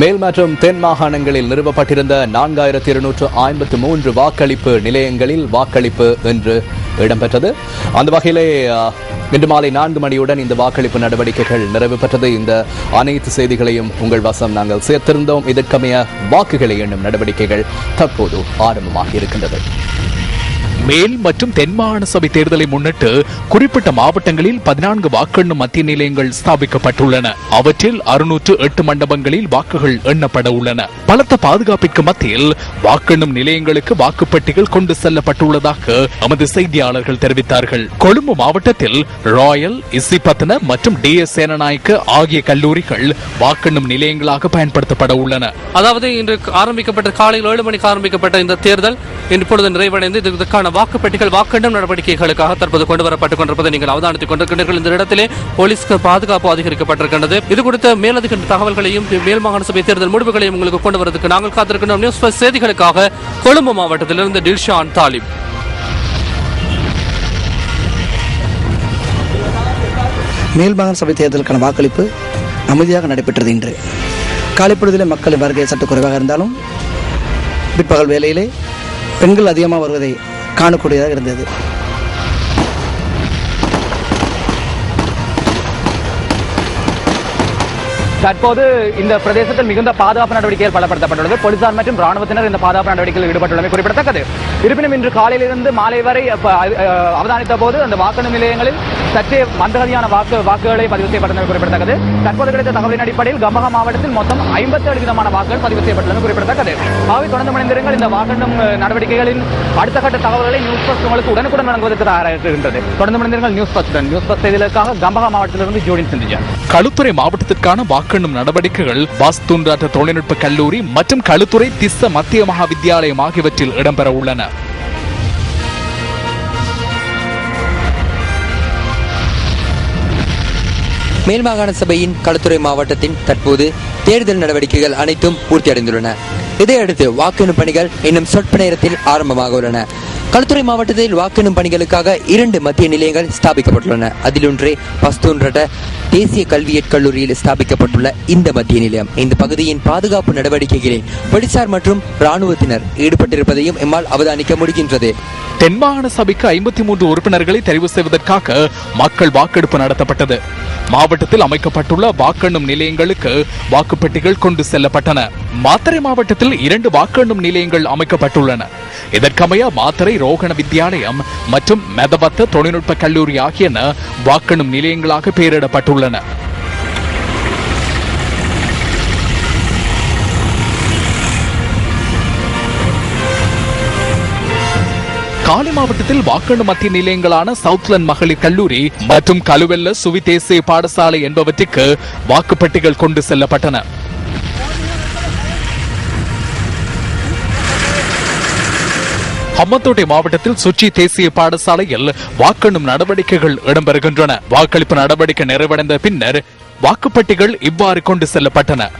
மேல் மற்றும் தென் மாகாணங்களில் நிறுவப்பட்டிருந்த நான்காயிரத்தி இருநூற்று ஐம்பத்து மூன்று வாக்களிப்பு நிலையங்களில் வாக்களிப்பு இன்று இடம்பெற்றது. அந்த வகையிலே இன்று மாலை நான்கு மணியுடன் இந்த வாக்களிப்பு நடவடிக்கைகள் நிறைவு பெற்றது. இந்த அனைத்து செய்திகளையும் உங்கள் வசம் நாங்கள் சேர்த்திருந்தோம். இதற்கமைய வாக்குகளை எண்ணும் நடவடிக்கைகள் தற்போது ஆரம்பமாக இருக்கின்றது. மேல் மற்றும் தென்மாகாண சபை தேர்தலை முன்னிட்டு குறிப்பிட்ட மாவட்டங்களில் பதினான்கு வாக்கெண்ணும் மத்திய நிலையங்கள் ஸ்தாபிக்கப்பட்டுள்ளன. அவற்றில் அறுநூற்று எட்டு மண்டபங்களில் வாக்குகள் எண்ணப்பட உள்ளன. பலத்த பாதுகாப்பிற்கு மத்தியில் வாக்கெண்ணும் நிலையங்களுக்கு வாக்குப்பெட்டிகள் கொண்டு செல்லப்பட்டுள்ளதாக எமது செய்தியாளர்கள் தெரிவித்தார்கள். கொழும்பு மாவட்டத்தில் ராயல் இசிபத்ன மற்றும் டி எஸ் சேனநாயக்க ஆகிய கல்லூரிகள் வாக்கெண்ணும் நிலையங்களாக பயன்படுத்தப்பட உள்ளன. அதாவது இன்று ஆரம்பிக்கப்பட்ட காலையில் ஏழு மணிக்கு ஆரம்பிக்கப்பட்ட இந்த தேர்தல் இப்பொழுது நிறைவடைந்து இதற்கான வாக்குப்பெட்டிகள் வாக்கெண்ணும் நடவடிக்கைகளுக்காக தற்போது கொண்டு வரப்பட்டுக் கொண்டிருப்பதை நீங்கள் அவதானித்துக் கொண்டிருக்கின்றீர்கள். இந்த இடத்திலே போலீஸ்க்கு பாதுகாப்பு அதிகரிக்கப்பட்டிருக்கின்றது. இது குறித்த மேலதிக தகவல்களையும் மேல் மாகாண சபை தேர்தல் முடிவுகளையும் உங்களுக்கு கொண்டு வரதுக்கு நாங்கள் காத்திருக்கின்றோம். நியூஸ் பஸ் செய்திகளுக்காக கொழும்பு மாவட்டத்திலிருந்து டில்ஷான் தாலிப். மேல்மாகாண சபை தேர்தலுக்கான வாக்களிப்பு அமைதியாக நடைபெற்றது இன்று. காலைப்பொழுதிலே மக்களின் வருகை சற்று குறைவாக இருந்தாலும் பிற்பகல் வேலையிலே பெண்கள் அதிகமாக வருவதை காணக்கூடியதாக இருந்தது. தற்போது இந்த பிரதேசத்தில் மிகுந்த பாதுகாப்பு நடவடிக்கைகள் பலப்படுத்தப்பட்டுள்ளது. போலீசார் மற்றும் ராணுவத்தினர் இந்த பாதுகாப்பு நடவடிக்கையில் ஈடுபட்டுள்ளமை குறிப்பிடத்தக்கது. இருப்பினும் இன்று காலையிலிருந்து மாலை வரை அவதானித்த போது அந்த வாக்கு நிலையங்களில் சற்றே மந்தகதியான வாக்கு வாக்குகளை பதிவு செய்யப்பட்டது குறிப்பிடத்தக்கது. தற்போது கிடைத்த தகவலின் அடிப்படையில் கம்பஹா மாவட்டத்தில் மொத்தம் ஐம்பத்தேழு விதமான வாக்குகள் பதிவு செய்யப்பட்டுள்ளது குறிப்பிடத்தக்கது. ஆகவே தொடர்ந்து மனிதர்கள் இந்த வாக்கெண்ணும் நடவடிக்கைகளின் அடுத்த கட்ட தகவல்களை நியூஸ் பஸ்ட் உங்களுக்கு உடனுக்குடன் வழங்குவதற்கு தயாராக தொடர்ந்து மனிதர்கள் நியூஸ் பஸ்டன் நியூஸ் பஸ் செய்திகளுக்காக கம்பஹா மாவட்டத்திலிருந்து ஜோடின் சிந்திஜன் களுத்துறை மாவட்டத்திற்கான வாக்கு வாக்கெண்ணும் நடவடிக்கைகள் பஸ் தூண்டாற்ற தொழில்நுட்ப கல்லூரி மற்றும் களுத்துறை திஸ்ஸ மத்திய மகா வித்தியாலயம் ஆகியவற்றில் இடம்பெற உள்ளன. மேல் மாகாண சபையின் களுத்துறை மாவட்டத்தின் தற்போது தேர்தல் நடவடிக்கைகள் அனைத்தும் பூர்த்தியடைந்துள்ளன. இதையடுத்து வாக்கெண்ணும் பணிகள் இன்னும் சொற்ப நேரத்தில் ஆரம்பமாக உள்ளன. களுத்துறை மாவட்டத்தில் வாக்கெண்ணும் பணிகளுக்காக இரண்டு மத்திய நிலையங்கள் ஸ்தாபிக்கப்பட்டுள்ளன. அதில் ஒன்றே பஸ்தூன்றட தேசிய கல்வியற் கல்லூரியில் ஸ்தாபிக்கப்பட்டுள்ள இந்த மத்திய நிலையம். இந்த பகுதியின் பாதுகாப்பு நடவடிக்கைகளில் போலீசார் மற்றும் ராணுவத்தினர் ஈடுபட்டிருப்பதையும் எம்மால் அவதானிக்க முடிகின்றது. தென்மாகாண சபைக்கு ஐம்பத்தி மூன்று உறுப்பினர்களை தெரிவு செய்வதற்காக மக்கள் வாக்கெடுப்பு நடத்தப்பட்டது. மாவட்டத்தில் அமைக்கப்பட்டுள்ள வாக்கெண்ணும் நிலையங்களுக்கு வாக்குப்பெட்டிகள் கொண்டு செல்லப்பட்டன. மாத்தறை மாவட்டத்தில் இரண்டு வாக்கெண்ணும் நிலையங்கள் அமைக்கப்பட்டுள்ளன. இதற்கமைய மாத்தறை ரோகண வித்தியாலயம் மற்றும் மெதவத்த தொழில்நுட்ப கல்லூரி ஆகியன வாக்கெண்ணும் நிலையங்களாக பெயரிடப்பட்டுள்ளன. காலி மாவட்டத்தில் வாக்கெண்ணும் மத்திய நிலையங்களான சவுத்லண்ட் மகளிர் கல்லூரி மற்றும் கலுவெல்ல சுவிதேசிய பாடசாலை என்பவற்றுக்கு வாக்குப்பட்டிகள் கொண்டு செல்லப்பட்டன. ஹம்மத்தோட்டை மாவட்டத்தில் சுச்சி தேசிய பாடசாலையில் வாக்கெண்ணும் நடவடிக்கைகள் இடம்பெறுகின்றன. வாக்களிப்பு நடவடிக்கை நிறைவடைந்த பின்னர் வாக்குப்பட்டிகள் இவ்வாறு கொண்டு செல்லப்பட்டன.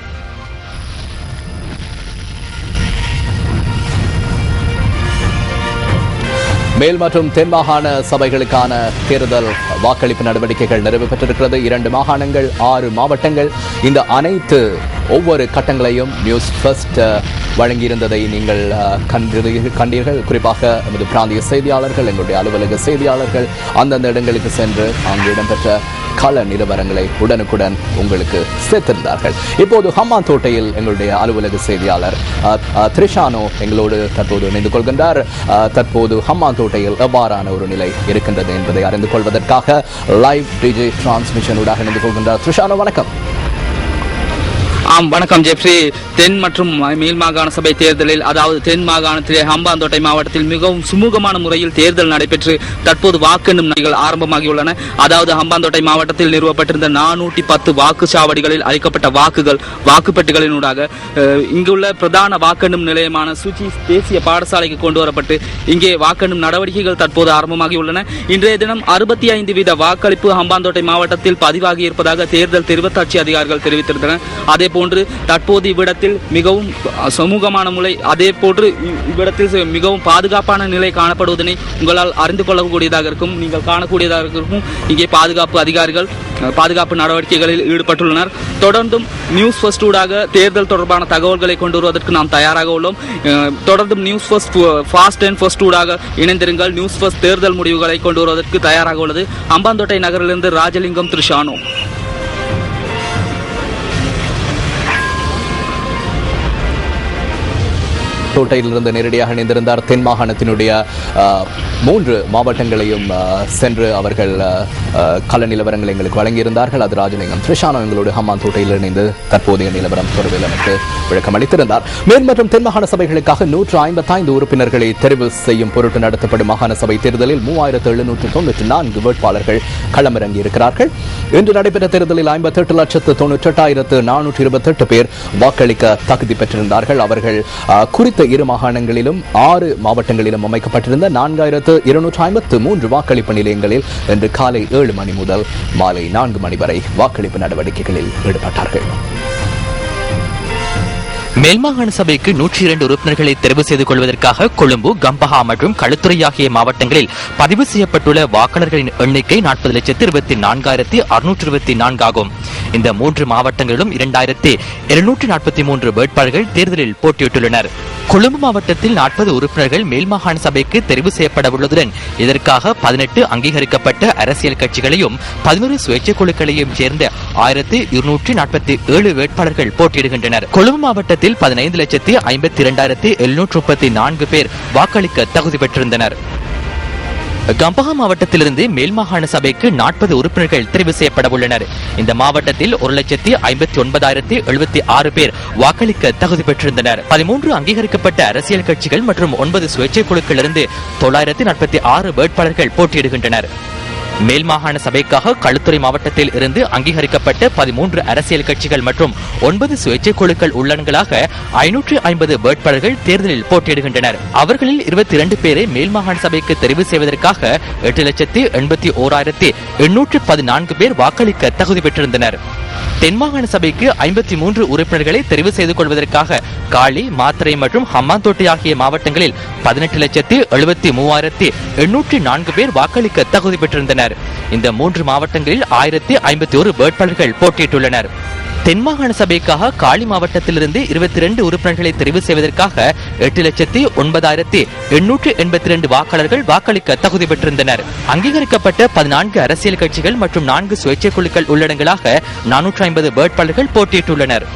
மேல் மற்றும் தென் மாகாண சபைகளுக்கான தேர்தல் வாக்களிப்பு நடவடிக்கைகள் நிறைவு பெற்றிருக்கிறது. இரண்டு மாகாணங்கள் ஆறு மாவட்டங்கள். இந்த அனைத்து ஒவ்வொரு கட்டங்களையும் நியூஸ் ஃபர்ஸ்ட் வழங்கியிருந்ததை நீங்கள் கண்டீர்கள் கண்டீர்கள். குறிப்பாக நமது பிராந்திய செய்தியாளர்கள் எங்களுடைய அலுவலக செய்தியாளர்கள் அந்தந்த இடங்களுக்கு சென்று அங்கு இடம்பெற்ற கள நிலவரங்களை உடனுக்குடன் உங்களுக்கு சேர்த்திருந்தார்கள். இப்போது ஹம்மாந்தோட்டையில் எங்களுடைய அலுவலக செய்தியாளர் த்ரிஷானோ எங்களோடு தற்போது இணைந்து கொள்கின்றார். தற்போது தற்போது ஹம்மாந்தோட்டையில் எவ்வாறான ஒரு நிலை இருக்கின்றது என்பதை அறிந்து கொள்வதற்காக லைவ் டிஜே டிரான்ஸ்மிஷன் ஊடாக இணைந்து கொள்கின்றார். த்ரிஷானோ வணக்கம். ஆம் வணக்கம் ஜெப்ரி. தென் மற்றும் மேல் மாகாண சபை தேர்தலில் அதாவது தென் மாகாணத்திலே ஹம்பாந்தோட்டை மாவட்டத்தில் மிகவும் சுமூகமான முறையில் தேர்தல் நடைபெற்று தற்போது வாக்கெண்ணும் நிலைகள் ஆரம்பமாகியுள்ளன. அதாவது ஹம்பாந்தோட்டை மாவட்டத்தில் நிறுவப்பட்டிருந்த நானூற்றி பத்து வாக்குச்சாவடிகளில் அளிக்கப்பட்ட வாக்குகள் வாக்குப்பெட்டிகளினூடாக இங்குள்ள பிரதான வாக்கெண்ணும் நிலையமான சுச்சி தேசிய பாடசாலைக்கு கொண்டு வரப்பட்டு இங்கே வாக்கெண்ணும் நடவடிக்கைகள் தற்போது ஆரம்பமாகியுள்ளன. இன்றைய தினம் அறுபத்தி ஐந்து வீத வாக்களிப்பு ஹம்பாந்தோட்டை மாவட்டத்தில் பதிவாகி இருப்பதாக தேர்தல் தெரிவத்தாட்சி அதிகாரிகள் தெரிவித்திருந்தனர். அதே போன்று தற்போது இவ்விடத்தில் மிகவும் சமூகமான முறை அதே போன்று இவ்- இவ்விடத்தில் மிகவும் பாதுகாப்பான நிலை காணப்படுவதனை உங்களால் அறிந்து கொள்ளக்கூடியதாக இருக்கும். நீங்கள் காணக்கூடியதாக இருக்கும். இங்கே பாதுகாப்பு அதிகாரிகள் பாதுகாப்பு நடவடிக்கைகளில் ஈடுபட்டுள்ளனர். தொடர்ந்தும் நியூஸ் ஃபர்ஸ்ட் ஊடாக தேர்தல் தொடர்பான தகவல்களை கொண்டு வருவதற்கு நாம் தயாராக உள்ளோம். தொடர்ந்தும் news first fast and first ஊடாக இணைந்திருங்கள். நியூஸ் ஃபர்ஸ்ட் தேர்தல் முடிவுகளை கொண்டு வருவதற்கு தயாராக உள்ளது. அம்பாந்தோட்டை நகரிலிருந்து ராஜலிங்கம் திருஷானு கோட்டையிலிருந்து நேரடியாக இணைந்திருந்தார். தென் மாகாணத்தினுடைய மூன்று மாவட்டங்களையும் சென்று அவர்கள் கல அஹ், நிலவரங்களை எங்களுக்கு வழங்கியிருந்தார்கள். அது ராஜலிங்கம். திரிஷானோ எங்களோடு ஹம்மான் தோட்டையில் இணைந்து தற்போதைய நிலவரம் தொடர்பில் எனக்கு விளக்கம் அளித்திருந்தார். மேல் மற்றும் தென் மாகாண சபைகளுக்காக நூற்று ஐம்பத்தைந்து உறுப்பினர்களை தெரிவு செய்யும் பொருட்டு நடத்தப்படும் மாகாண சபை தேர்தலில் மூவாயிரத்து எழுநூற்று தொண்ணூற்றி நான்கு வேட்பாளர்கள் களமிறங்கி இருக்கிறார்கள். இன்று நடைபெற்ற தேர்தலில் ஐம்பத்தி எட்டு லட்சத்து தொன்னூற்றி எட்டாயிரத்து நானூற்றி இருபத்தி எட்டு பேர் வாக்களிக்க தகுதி பெற்றிருந்தார்கள். அவர்கள் குறித்த இரு மாகாணங்களிலும் ஆறு மாவட்டங்களிலும் அமைக்கப்பட்டிருந்த நான்காயிரத்து இருநூற்று ஐம்பத்து மூன்று வாக்களிப்பு நிலையங்களில் இன்று காலை ஏழு மணி முதல் மாலை நான்கு மணி வரை வாக்களிப்பு நடவடிக்கைகளில் ஈடுபட்டார்கள். மேல்மாகாண சபைக்கு நூற்றி இரண்டு உறுப்பினர்களை தெரிவு செய்து கொள்வதற்காக கொழும்பு கம்பஹா மற்றும் களுத்துறை ஆகிய மாவட்டங்களில் பதிவு செய்யப்பட்டுள்ள வாக்காளர்களின் எண்ணிக்கை நாற்பது லட்சத்து இருபத்தி நான்காயிரத்தி அறுநூற்று இருபத்தி நான்காகும் இந்த மூன்று மாவட்டங்களிலும் இரண்டாயிரத்தி இருநூற்றி நாற்பத்தி மூன்று வேட்பாளர்கள் தேர்தலில் போட்டியிட்டுள்ளனர். கொழும்பு மாவட்டத்தில் நாற்பது உறுப்பினர்கள் மேல்மாகாண சபைக்கு தெரிவு செய்யப்பட உள்ளதுடன் இதற்காக பதினெட்டு அங்கீகரிக்கப்பட்ட அரசியல் கட்சிகளையும் பதினோரு சுயேட்சை குழுக்களையும் சேர்ந்த ஆயிரத்தி இருநூற்றி நாற்பத்தி ஏழு வேட்பாளர்கள் போட்டியிடுகின்றனர். கொழும்பு மாவட்டத்தில் பதினைந்து லட்சத்தி ஐம்பத்தி இரண்டாயிரத்தி எழுநூற்று முப்பத்தி நான்கு பேர் வாக்களிக்க தகுதி பெற்றிருந்தனர். கம்பஹா மாவட்டத்திலிருந்து மேல் மாகாண சபைக்கு நாற்பது உறுப்பினர்கள் தெரிவு செய்யப்பட உள்ளனர். இந்த மாவட்டத்தில் ஒரு லட்சத்தி ஐம்பத்தி ஒன்பதாயிரத்தி எழுபத்தி ஆறு பேர் வாக்களிக்க தகுதி பெற்றிருந்தனர். பதிமூன்று அங்கீகரிக்கப்பட்ட அரசியல் கட்சிகள் மற்றும் ஒன்பது சுயேட்சை குழுக்களிலிருந்து தொள்ளாயிரத்தி நாற்பத்தி ஆறு வேட்பாளர்கள் போட்டியிடுகின்றனர். மேல் மாகாண சபைக்காக களுத்துறை மாவட்டத்தில் இருந்து அங்கீகரிக்கப்பட்ட பதிமூன்று அரசியல் கட்சிகள் மற்றும் ஒன்பது சுயேட்சை குழுக்கள் உள்ளன்களாக ஐநூற்று ஐம்பது வேட்பாளர்கள் தேர்தலில் போட்டியிடுகின்றனர். அவர்களில் இருபத்தி இரண்டு பேரை மேல் மாகாண சபைக்கு தெரிவு செய்வதற்காக எட்டு லட்சத்தி எண்பத்தி ஓராயிரத்தி எண்ணூற்று பதினான்கு பேர் வாக்களிக்க தகுதி பெற்றிருந்தனர். தென் மாகாண சபைக்கு ஐம்பத்தி மூன்று உறுப்பினர்களை தெரிவு செய்து கொள்வதற்காக காளி மாத்திரை மற்றும் ஹம்மாந்தோட்டை ஆகிய மாவட்டங்களில் பதினெட்டு லட்சத்தி எழுபத்தி மூவாயிரத்தி எண்ணூற்றி நான்கு பேர் வாக்களிக்க தகுதி பெற்றிருந்தனர். இந்த மூன்று மாவட்டங்களில் ஆயிரத்தி ஐம்பத்தி ஒரு வேட்பாளர்கள் போட்டியிட்டுள்ளனர். தென் மாகாண சபைக்காக காலி மாவட்டத்திலிருந்து இருபத்தி இரண்டு உறுப்பினர்களை தெரிவு செய்வதற்காக எட்டு லட்சத்தி ஒன்பதாயிரத்தி எண்ணூற்று எண்பத்தி இரண்டு வாக்காளர்கள் வாக்களிக்க தகுதி பெற்றிருந்தனர். அங்கீகரிக்கப்பட்ட பதினான்கு அரசியல் கட்சிகள் மற்றும் நான்கு சுயேட்சை குழுக்கள் உள்ளடங்களாக நானூற்று ஐம்பது வேட்பாளர்கள் போட்டியிட்டுள்ளனர்.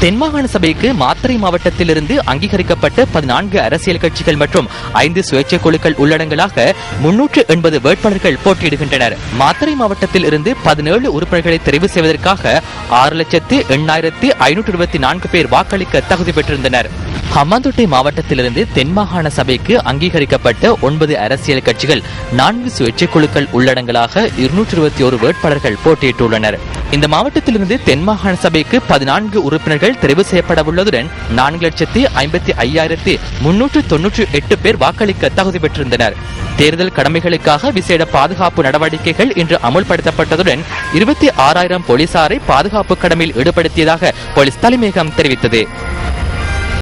தென்மாகாண சபைக்கு மாத்தறை மாவட்டத்திலிருந்து அங்கீகரிக்கப்பட்ட பதினான்கு அரசியல் கட்சிகள் மற்றும் ஐந்து சுயேட்சை குழுக்கள் உள்ளடங்களாக முன்னூற்று எண்பது வேட்பாளர்கள் போட்டியிடுகின்றனர். மாத்தறை மாவட்டத்தில் இருந்து பதினேழு உறுப்பினர்களை தெரிவு செய்வதற்காக ஆறு லட்சத்து எண்ணாயிரத்தி ஐநூற்று இருபத்தி நான்கு பேர் வாக்களிக்க தகுதி பெற்றிருந்தனர். ஹம்மாந்தோட்டை மாவட்டத்திலிருந்து தென்மாகாண சபைக்கு அங்கீகரிக்கப்பட்ட ஒன்பது அரசியல் கட்சிகள் நான்கு சுயேட்சை குழுக்கள் உள்ளடங்களாக இருநூற்று இருபத்தி ஒரு வேட்பாளர்கள் போட்டியிட்டுள்ளனர். இந்த மாவட்டத்திலிருந்து தென்மாகாண சபைக்கு பதினான்கு உறுப்பினர்கள் தெரிவு செய்யப்பட உள்ளதுடன் நான்கு லட்சத்தி ஐம்பத்தி ஐயாயிரத்தி முன்னூற்று தொன்னூற்றி எட்டு பேர் வாக்களிக்க தகுதி பெற்றிருந்தனர். தேர்தல் கடமைகளுக்காக விசேட பாதுகாப்பு நடவடிக்கைகள் இன்று அமுல்படுத்தப்பட்டதுடன் இருபத்தி ஆறாயிரம் போலீசாரை பாதுகாப்பு கடமையில் ஈடுபடுத்தியதாக போலீஸ் தலைமையகம் தெரிவித்தது.